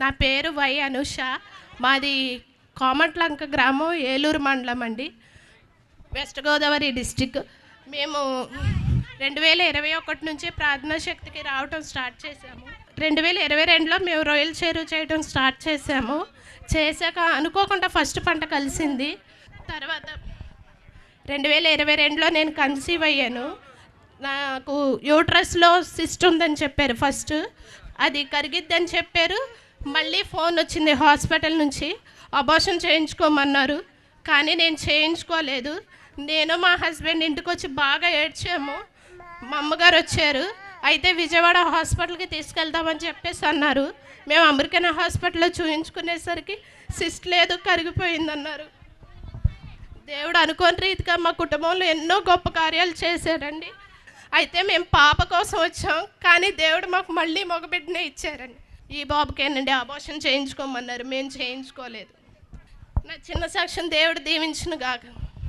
నా పేరు వై అనుష. మాది కోమట్లంక గ్రామం ఏలూరు మండలం అండి. West Godavari district. మేము రెండు వేల ఇరవై ఒకటి నుంచి ప్రార్థనా శక్తికి రావటం స్టార్ట్ చేసాము రెండు వేల ఇరవై రెండులో మేము రొయ్యలు చేరువు చేయడం స్టార్ట్ చేసాము చేశాక అనుకోకుండా ఫస్ట్ పంట కలిసింది. తర్వాత రెండు వేల ఇరవై రెండులో నేను కన్సీవ్ అయ్యాను. నాకు యూట్రస్లో సిస్ట్ ఉందని చెప్పారు ఫస్ట్. అది కరిగిద్దని చెప్పారు. మళ్ళీ ఫోన్ వచ్చింది హాస్పిటల్ నుంచి. అబార్షన్ చేయించుకోమన్నారు. కానీ నేను చేయించుకోలేదు. నేను మా హస్బెండ్ ఇంటికి వచ్చి బాగా ఏడ్చాము. మా అమ్మగారు వచ్చారు. అయితే విజయవాడ హాస్పిటల్కి తీసుకెళ్తామని చెప్పేసి అన్నారు. మేము అమెరికన్ హాస్పిటల్లో చూయించుకునేసరికి సిస్ట్ లేదు కరిగిపోయిందన్నారు. దేవుడు అనుకోని రీతిగా మా కుటుంబంలో ఎన్నో గొప్ప కార్యాలు చేశారండి అయితే మేము పాప కోసం వచ్చాం. కానీ దేవుడు మాకు మళ్ళీ మగబిడ్డనే ఇచ్చారండి. ఈ బాబుకేనండి అబోషన్ చేయించుకోమన్నారు. మేము చేయించుకోలేదు. నా చిన్న సాక్ష్యం దేవుడు దీవించిన గాక.